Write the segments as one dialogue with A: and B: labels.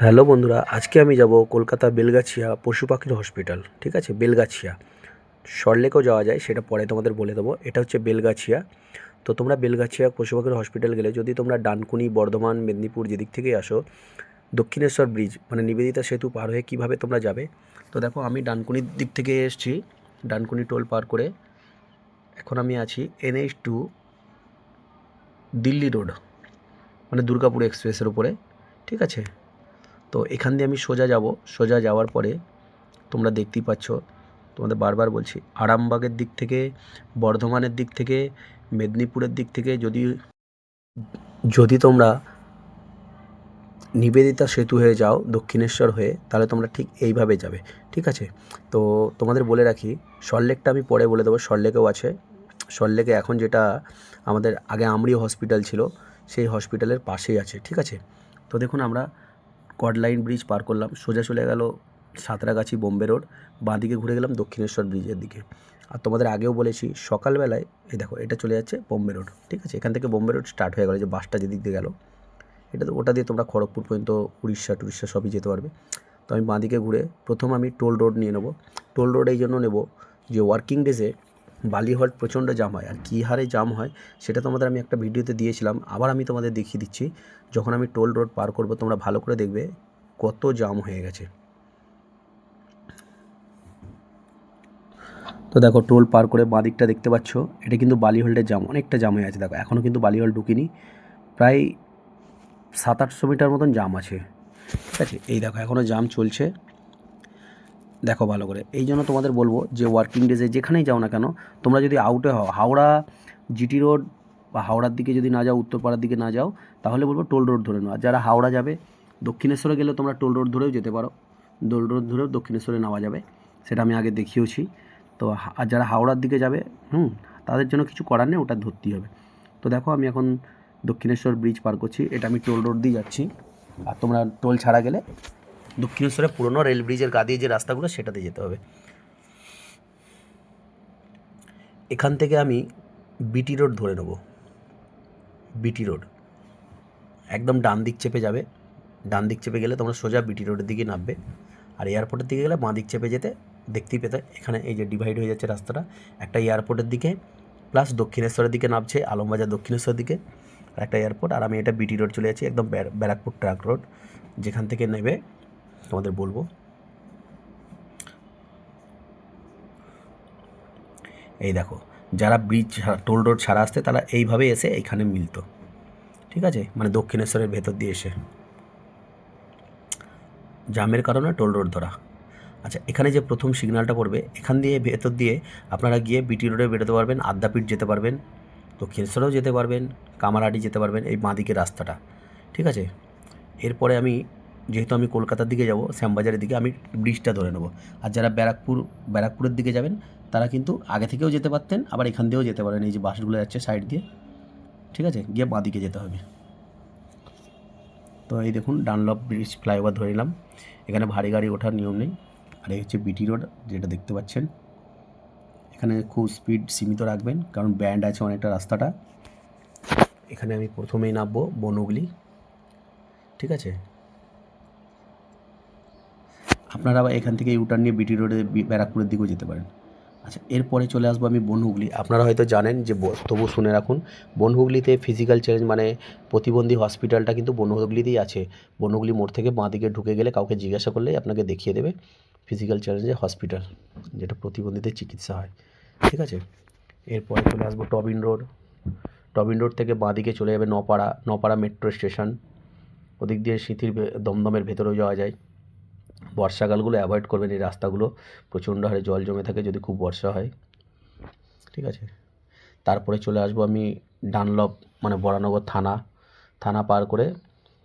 A: Hello বন্ধুরা, আজকে আমি যাব কলকাতা বেলগাছিয়া পশু পাখির হসপিটাল, ঠিক আছে? বেলগাছিয়া। সরলেকেও যাওয়া যায়, সেটা পরে তোমাদের বলে দেবো। এটা হচ্ছে বেলগাছিয়া। তো তোমরা বেলগাছিয়া পশু পাখির হসপিটাল গেলে, যদি তোমরা ডানকুনি, বর্ধমান, মেদিনীপুর যেদিক থেকেই আসো, দক্ষিণেশ্বর ব্রিজ মানে নিবেদিতা সেতু পার হয়ে কীভাবে তোমরা যাবে? তো দেখো, আমি ডানকুনির দিক থেকে এসেছি, ডানকুনি টোল পার করে। এখন আমি আছি এনএইচ টু দিল্লি রোড মানে দুর্গাপুর এক্সপ্রেসের উপরে, ঠিক আছে? তো এখান দিয়ে আমি সোজা যাব। সোজা যাওয়ার পরে তোমরা দেখতেই পাচ্ছ, তোমাদের বারবার বলছি, আরামবাগের দিক থেকে, বর্ধমানের দিক থেকে, মেদিনীপুরের দিক থেকে যদি যদি তোমরা নিবেদিতা সেতু হয়ে যাও, দক্ষিণেশ্বর হয়ে, তাহলে তোমরা ঠিক এইভাবে যাবে, ঠিক আছে? তো তোমাদের বলে রাখি সল্টলেকটা আমি পরে বলে দেবো সল্টলেকেও আছে। সল্টলেকে এখন যেটা আমাদের আগে আমরি হসপিটাল ছিল, সেই হসপিটালের পাশেই আছে, ঠিক আছে? তো দেখুন আমরা কডলাইন ব্রিজ পার করলাম। সোজা চলে গেল সাঁতরাগাছি বোম্বে রোড বাঁদিকে ঘুরে গেলাম দক্ষিণেশ্বর ব্রিজের দিকে। আর তোমাদের আগেও বলেছি, সকালবেলায়, এই দেখো, এটা চলে যাচ্ছে বোম্বে রোড ঠিক আছে? এখান থেকে বোম্বে রোড স্টার্ট হয়ে গেলো যে বাসটা যেদিক দিয়ে গেলো। এটা তো, ওটা দিয়ে তোমরা খড়গপুর পর্যন্ত উড়িষ্যা টুড়িষ্যা সবই যেতে পারবে। তো আমি বাঁদিকে ঘুরে, প্রথম আমি টোল রোড নিয়ে নেব। টোল রোড এই জন্য নেব যে ওয়ার্কিং ডেজে বালিহট প্রচণ্ড জাম হয়। আর কী হারে জাম হয়, সেটা তোমাদের আমি একটা ভিডিওতে দিয়েছিলাম। আবার আমি তোমাদের দেখিয়ে দিচ্ছি। যখন আমি টোল রোড পার করব, তোমরা ভালো করে দেখবে কত জাম হয়ে গেছে। তো দেখো টোল পার করে বাঁ দিকটা দেখতে পাচ্ছ। এটা কিন্তু বালিহল্ডের জাম অনেকটা জাম হয়ে আছে দেখো এখনও কিন্তু বালিহল ঢুকিনি। প্রায় সাত আটশো মিটার মতন জাম আছে। ঠিক আছে? এই দেখো এখনও জাম চলছে। দেখো ভালো করে। এই জন্য তোমাদের বলব যে ওয়ার্কিং ডেজে যেখানেই যাও না কেন, তোমরা যদি আউটে হও, হাওড়া জিটি রোড বা হাওড়ার দিকে যদি না যাও, উত্তরপাড়ার দিকে না যাও, তাহলে বলব টোল রোড ধরে নাও। আর যারা হাওড়া যাবে, দক্ষিণেশ্বরে গেলে তোমরা টোল রোড ধরেও যেতে পারো। টোল রোড ধরেও দক্ষিণেশ্বরে নেওয়া যাবে, সেটা আমি আগে দেখিয়েওছি। তো আর যারা হাওড়ার দিকে যাবে, হুম, তাদের জন্য কিছু করার নেই, ওটা ধরতেই হবে। তো দেখো আমি এখন দক্ষিণেশ্বর ব্রিজ পার করছি, এটা আমি টোল রোড দিয়ে যাচ্ছি। আর তোমরা টোল ছাড়া গেলে দক্ষিণেশ্বরে পুরনো রেল ব্রিজের গা দিয়ে যে রাস্তাগুলো, সেটাতে যেতে হবে। এখান থেকে আমি বিটি রোড ধরে নেব। বিটি রোড একদম ডান দিক চেপে যাবে। ডান দিক চেপে গেলে তোমরা সোজা বিটি রোডের দিকে নামবে। আর এয়ারপোর্টের দিকে গেলে বাঁ দিক চেপে যেতে দেখতেই পেতে, এখানে এই যে ডিভাইড হয়ে যাচ্ছে রাস্তাটা। একটা এয়ারপোর্টের দিকে প্লাস দক্ষিণেশ্বরের দিকে নামছে, আলমবাজার দক্ষিণেশ্বরের দিকে। আর একটা এয়ারপোর্ট আর আমি এটা বিটি রোড চলে যাচ্ছি, একদম ব্যার- ব্যারাকপুর ট্রাক রোড যেখান থেকে নেবে তোমাদের বলব। এই দেখো, যারা ব্রিজ টোল রোড ছাড়া আসতে, তারা এইভাবে এসে এইখানে মিলতো। ঠিক আছে? মানে দক্ষিণেশ্বরের ভেতর দিয়ে এসে। জামের কারণে টোল রোড ধরা। আচ্ছা এখানে যে প্রথম সিগন্যালটা পড়বে, এখান দিয়ে ভেতর দিয়ে আপনারা গিয়ে বিটি রোডে বেরোতে পারবেন, আদ্যাপীঠ যেতে পারবেন, দক্ষিণেশ্বরেও যেতে পারবেন কামারহাটি যেতে পারবেন, এই বাঁদিকে রাস্তাটা। ঠিক আছে? এরপরে আমি যেহেতু আমি কলকাতার দিকে যাব, শ্যামবাজারের দিকে আমি ব্রিজটা ধরে নেব। আর যারা ব্যারাকপুর, ব্যারাকপুরের দিকে যাবেন, তারা কিন্তু আগে থেকেও যেতে পারতেন, আবার এখান দিয়েও যেতে পারেন। এই যে বাসগুলো যাচ্ছে সাইড দিয়ে, ঠিক আছে? গিয়ে বাঁ দিকে যেতে হবে। তো এই দেখুন, ডানলপ ব্রিজ ফ্লাইওভার ধরে নিলাম। এখানে ভারী গাড়ি ওঠার নিয়ম নেই। আর এই হচ্ছে বিটি রোড, যেটা দেখতে পাচ্ছেন। এখানে খুব স্পিড সীমিত রাখবেন, কারণ ব্যান্ড আছে অনেকটা রাস্তাটা। এখানে আমি প্রথমেই নামবো বনগুলি, ঠিক আছে? আপনারা আবার এখান থেকে ইউটার্ন নিয়ে বিটি রোডে ব্যারাকপুরের দিকেও যেতে পারেন। আচ্ছা এরপরে চলে আসব আমি বনহুগলি। আপনারা হয়তো জানেন যে তবু শুনে রাখুন, বনহুগলিতে ফিজিক্যাল চ্যালেঞ্জ মানে প্রতিবন্ধী হসপিটালটা কিন্তু বনহুগলিতেই আছে। বনহুগলি মোড় থেকে বাঁ দিকে ঢুকে গেলে কাউকে জিজ্ঞাসা করলেই আপনাকে দেখিয়ে দেবে ফিজিক্যাল চ্যালেঞ্জের হসপিটাল যেটা প্রতিবন্ধীদের চিকিৎসা হয়। ঠিক আছে? এরপরে চলে আসব টবিন রোড টবিন রোড থেকে বাঁ দিকে চলে যাবে নপাড়া নপাড়া মেট্রো স্টেশন ওদিক দিয়ে সিথির দমদমের ভেতরেও যাওয়া যায়। বর্ষাকালগুলো অ্যাভয়েড করবেন, এই রাস্তাগুলো প্রচণ্ড হারে জল জমে থাকে যদি খুব বর্ষা হয়। ঠিক আছে? তারপরে চলে আসব আমি ডানলপ মানে বরানগর থানা। থানা পার করে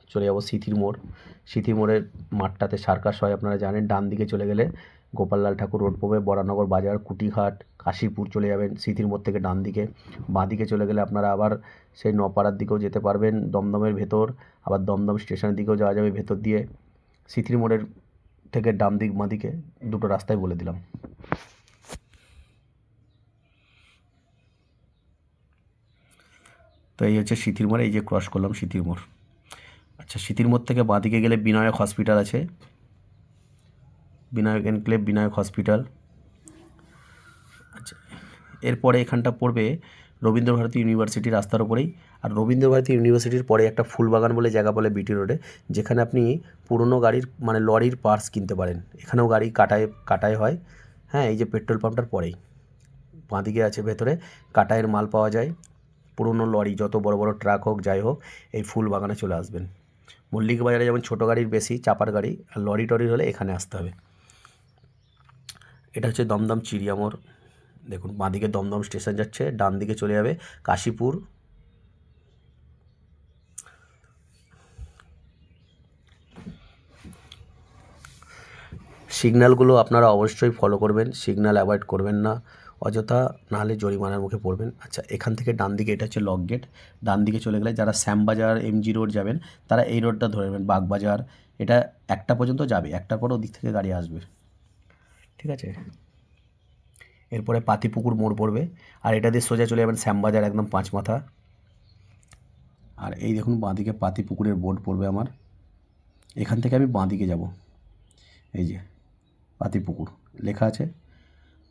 A: চলে যাব সিথির মোড়। সিথি মোড়ের মাঠটাতে সার্কাস হয়, আপনারা জানেন। ডান দিকে চলে গেলে গোপাললাল ঠাকুর রোড পড়বে, বরানগর বাজার কুটিঘাট কাশীপুর চলে যাবেন সিথির মোড় থেকে ডান দিকে। বাঁ দিকে চলে গেলে আপনারা আবার সেই নপাড়ার দিকেও যেতে পারবেন, দমদমের ভেতর। আবার দমদম স্টেশনের দিকেও যাওয়া যাবে ভেতর দিয়ে। সিথির মোড়ের থেকে ডান দিক, বাঁ দিকে দুটো রাস্তায় বলে দিলাম। তো এই হচ্ছে সিথির মোড়, এই যে ক্রস করলাম সিথির মোড়। আচ্ছা স্মৃতির মোড় থেকে বাঁদিকে গেলে বিনায়ক হসপিটাল আছে। বিনায়ক এনক্লেভ বিনায়ক হসপিটাল আচ্ছা এরপরে এখানটা পড়বে রবীন্দ্রভারতী ইউনিভার্সিটি রাস্তার ওপরেই আর রবীন্দ্রভারতী ইউনিভার্সিটির পরে একটা ফুলবাগান বলে জায়গা বলে বিটি রোডে যেখানে আপনি পুরনো গাড়ির মানে লরির পার্টস কিনতে পারেন। এখানেও গাড়ি কাটায় কাটায় হয়। হ্যাঁ এই যে পেট্রোল পাম্পটার পরেই। বাঁদিকে আছে ভেতরে, কাটায়ের মাল পাওয়া যায়। পুরনো লরি, যত বড় বড় ট্রাক হোক, যাই হোক, এই ফুল বাগানে চলে আসবেন। মল্লিক বাজারে যেমন ছোটো গাড়ির বেশি, চাপার গাড়ি, আর লরি টরির হলে এখানে আসতে হবে। এটা হচ্ছে দমদম চিড়িয়ামোড়। দেখুন বাঁদিকে দমদম স্টেশন যাচ্ছে, ডান দিকে চলে যাবে কাশীপুর। সিগন্যালগুলো আপনারা অবশ্যই ফলো করবেন, সিগন্যাল অ্যাভয়েড করবেন না, অযথা নাহলে জরিমানার মুখে পড়বেন। আচ্ছা এখান থেকে ডান দিকে, এটা হচ্ছে লক গেট ডান দিকে চলে গেলে যারা শ্যামবাজার এমজি রোড যাবেন, তারা এই রোডটা ধরে নেবেন, বাগবাজার। এটা একটা পর্যন্ত যাবে একটার পর ওদিক থেকে গাড়ি আসবে। ঠিক আছে। এরপরে পাতিপুকুর মোড় পড়বে। আর এটা দিয়ে সোজা চলে যাবেন শ্যামবাজার একদম পাঁচ মাথা। আর এই দেখুন বাঁদিকে পাতিপুকুরের বোর্ড পড়বে আমার। এখান থেকে আমি বাঁদিকে যাব। এই যে পাতিপুকুর লেখা আছে।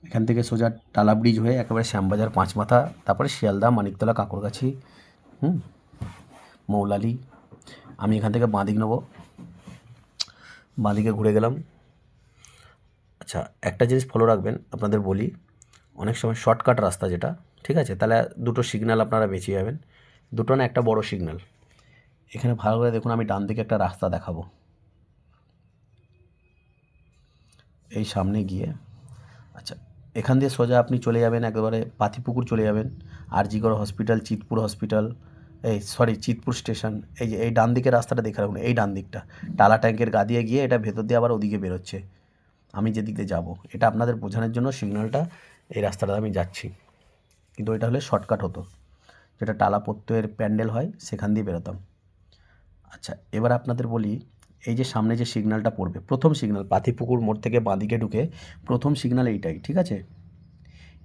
A: এখান থেকে সোজা টালা ব্রিজ হয়ে একেবারে শ্যামবাজার পাঁচ মাথা, তারপরে শিয়ালদা, মানিকতলা কাঁকড়গাছি হুম, মৌলালি। আমি এখান থেকে বাঁদিক নেব। বাঁদিকে ঘুরে গেলাম। আচ্ছা একটা জিনিস ফলো রাখবেন, আপনাদের বলি। অনেক সময় শর্টকাট রাস্তা যেটা, ঠিক আছে? তাহলে দুটো সিগন্যাল আপনারা বেঁচে যাবেন। দুটো না একটা বড় সিগন্যাল এখানে ভালো করে দেখুন, আমি ডান দিকে একটা রাস্তা দেখাবো। এই সামনে গিয়ে আচ্ছা এখান দিয়ে সোজা আপনি চলে যাবেন, একেবারে পাতিপুকুর চলে যাবেন। আরজিগড় হসপিটাল চিতপুর হসপিটাল এই সরি চিতপুর স্টেশন এই যে, এই ডান দিকের রাস্তাটা দেখে রাখুন, এই ডান দিকটা টালা ট্যাঙ্কের গা দিয়ে গিয়ে এটা ভেতর দিয়ে আবার ওদিকে বেরোচ্ছে। আমি যেদিক দিয়ে যাব, এটা আপনাদের বোঝানোর জন্য সিগন্যালটা এই রাস্তাটা আমি যাচ্ছি। কিন্তু এটা হলে শর্টকাট হতো। যেটা টালা প্যান্ডেল হয়, সেখান দিয়ে বেরোতাম। আচ্ছা এবার আপনাদের বলি, এই যে সামনে যে সিগন্যালটা পড়বে, প্রথম সিগন্যাল পাতিপুকুর মোড় থেকে বাঁদিকে ঢুকে প্রথম সিগন্যাল এইটাই, ঠিক আছে?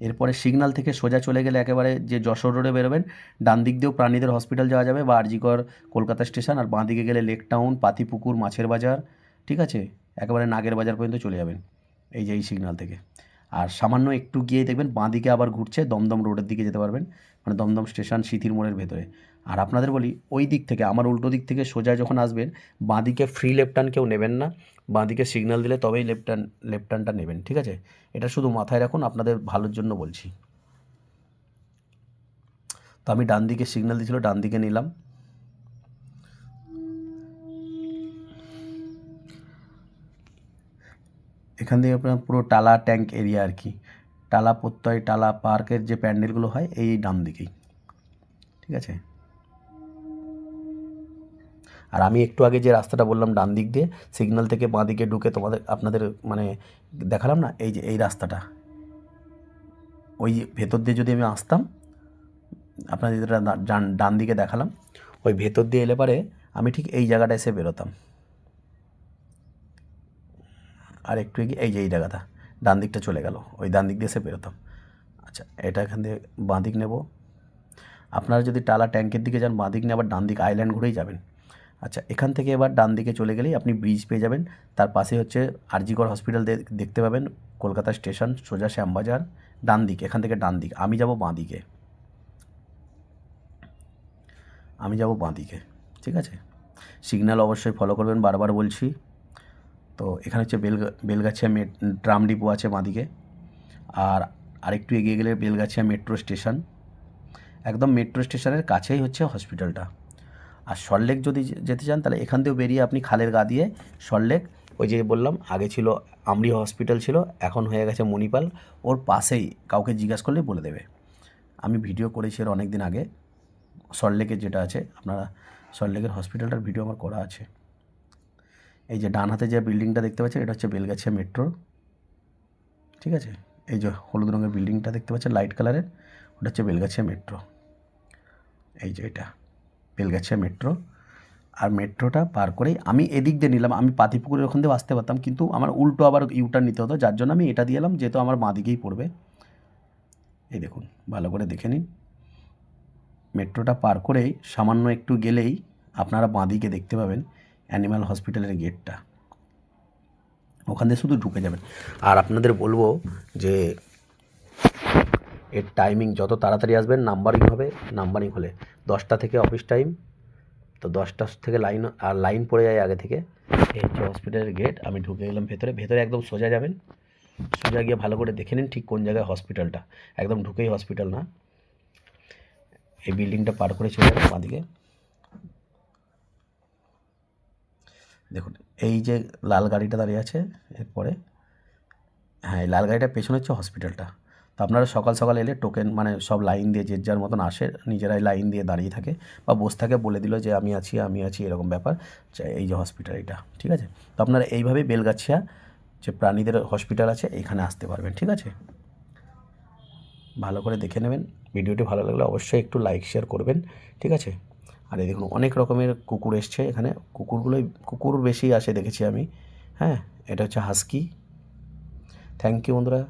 A: এরপরে সিগন্যাল থেকে সোজা চলে গেলে একেবারে যে যশোর রোডে বেরোবেন, ডান দিক দিয়েও প্রাণীদের হসপিটাল যাওয়া যাবে, বা আরজিকর কলকাতা স্টেশন আর বাঁ দিকে গেলে লেক টাউন পাতিপুকুর মাছের বাজার, ঠিক আছে? একেবারে নাগের বাজার পর্যন্ত চলে যাবেন, এই যে এই সিগন্যাল থেকে। আর সামান্য একটু গিয়ে দেখবেন বাঁ দিকে আবার ঘুরছে, দমদম রোডের দিকে যেতে পারবেন মানে দমদম স্টেশন সিথির মোড়ের ভেতরে। আর আপনাদের বলি, ওই দিক থেকে, আমার উল্টো দিক থেকে সোজা যখন আসবেন, বাঁ দিকে ফ্রি লেফট টার্ন কেউ নেবেন না, বাঁ দিকে সিগন্যাল দিলে তবেই লেফট টার্ন লেফট টার্নটা নেবেন, ঠিক আছে? এটা শুধু মাথায় রাখুন, আপনাদের ভালোর জন্য বলছি। তো আমি ডান দিকে সিগন্যাল দিয়েছিল, ডান দিকে নিলাম। এখান থেকে আপনার পুরো টালা ট্যাঙ্ক এরিয়া আর কি। টালা প্রত্যয়, টালা পার্কের যে প্যান্ডেলগুলো হয়, এই ডান দিকেই। ঠিক আছে? আর আমি একটু আগে যে রাস্তাটা বললাম ডান দিক দিয়ে, সিগন্যাল থেকে বাঁ দিকে ঢুকে তোমাদের, আপনাদের মানে দেখালাম না? এই যে, এই রাস্তাটা। ওই ভেতর দিয়ে যদি আমি আসতাম, আপনাদের ডান দিকে দেখালাম, ওই ভেতর দিয়ে এলে পারে আমি ঠিক এই জায়গাটা এসে বেরোতাম। আর একটু এগিয়ে, এই যে, এই জায়গাটা, ডান দিকটা চলে গেল, ওই ডান দিক দিয়ে এসে বেরোতাম। আচ্ছা এটা এখান দিয়ে বাঁ দিক নেব। আপনারা যদি টালা ট্যাঙ্কের দিকে যান, বাঁ দিক নিয়ে আবার ডান দিক আইল্যান্ড ঘুরেই যাবেন। আচ্ছা এখান থেকে এবার ডান দিকে চলে গেলেই আপনি ব্রিজ পেয়ে যাবেন। তার পাশে হচ্ছে আরজিকর হসপিটাল দেখতে পাবেন, কলকাতা স্টেশন সোজা শ্যামবাজার, ডান দিক, এখান থেকে ডান দিক। আমি যাব বাঁ দিকে। আমি যাব বাঁ দিকে, ঠিক আছে? সিগন্যাল অবশ্যই ফলো করবেন, বারবার বলছি। তো এখানে হচ্ছে বেলগা, বেলগাছিয়া মে, ট্রাম ডিপো আছে বাঁদিকে। আর আরেকটু এগিয়ে গেলে বেলগাছিয়া মেট্রো স্টেশন। একদম মেট্রো স্টেশনের কাছেই হচ্ছে হসপিটালটা। আর সল্টলেক যদি যেতে চান, তাহলে এখান থেকেও বেরিয়ে আপনি খালের গা দিয়ে সল্টলেক ওই যে বললাম, আগে ছিল আমরি হসপিটাল ছিল, এখন হয়ে গেছে মণিপাল। ওর পাশেই কাউকে জিজ্ঞাসা করলেই বলে দেবে। আমি ভিডিও করেছি এর অনেক দিন আগে। সল্টলেকের যেটা আছে, আপনারা সল্টলেকের হসপিটালটার ভিডিও আমার করা আছে। এই যে ডান হাতে যে বিল্ডিংটা দেখতে পাচ্ছেন, এটা হচ্ছে বেলগাছিয়া মেট্রো ঠিক আছে? এই যে হলুদ রঙের বিল্ডিংটা দেখতে পাচ্ছেন লাইট কালারের ওটা হচ্ছে বেলগাছিয়া মেট্রো এই যে এটা, বেলগাছিয়া মেট্রো আর মেট্রোটা পার করেই আমি এদিক দিয়ে নিলাম, আমি পাতিপুকুরের ওখান দিয়ে আসতে পারতাম, কিন্তু আমার উল্টো আবার ইউটার্ন নিতে হতো, যার জন্য আমি এটা দিয়ে এলাম, যেহেতু আমার বাঁ দিকেই পড়বে। এই দেখুন, ভালো করে দেখে নিন। মেট্রোটা পার করেই সামান্য একটু গেলেই আপনারা বাঁদিকে দেখতে পাবেন। অ্যানিম্যাল হসপিটালের গেটটা। ওখান দিয়ে শুধু ঢুকে যাবেন। আর আপনাদের বলব যে, এর টাইমিং যত তাড়াতাড়ি আসবেন নাম্বারিং হবে নাম্বারিং হলে। দশটা থেকে অফিস টাইম তো দশটা থেকে লাইন আর লাইন পড়ে যায় আগে থেকে। এই হচ্ছে হসপিটালের গেট আমি ঢুকে গেলাম ভেতরে। ভেতরে একদম সোজা যাবেন। সোজা গিয়ে ভালো করে দেখে নিন ঠিক কোন জায়গায় হসপিটালটা একদম ঢুকেই হসপিটাল না। এই বিল্ডিংটা পার করে চলে যাবেন বাঁদিকে। দেখুন, এই যে লাল গাড়িটা দাঁড়িয়ে আছে এরপরে হ্যাঁ এই লাল গাড়িটার পেছনে হচ্ছে হসপিটালটা। তো আপনারা সকাল সকাল এলে টোকেন মানে সব লাইন দিয়ে যে যার মতন আসে, নিজেরাই লাইন দিয়ে দাঁড়িয়ে থাকে বা বসে থাকে বলে দিল যে আমি আছি আমি আছি, এরকম ব্যাপার এই যে হসপিটাল এটা, ঠিক আছে? তো আপনারা এইভাবেই বেলগাছিয়া যে প্রাণীদের হসপিটাল আছে, এখানে আসতে পারবেন, ঠিক আছে? ভালো করে দেখে নেবেন, ভিডিওটি ভালো লাগলে অবশ্যই একটু লাইক, শেয়ার করবেন, ঠিক আছে? আর এই দেখুন, অনেক রকমের কুকুর এসছে এখানে। কুকুরগুলোই, কুকুর বেশি আসে দেখেছি আমি। হ্যাঁ এটা হচ্ছে হাস্কি থ্যাংক ইউ বন্ধুরা।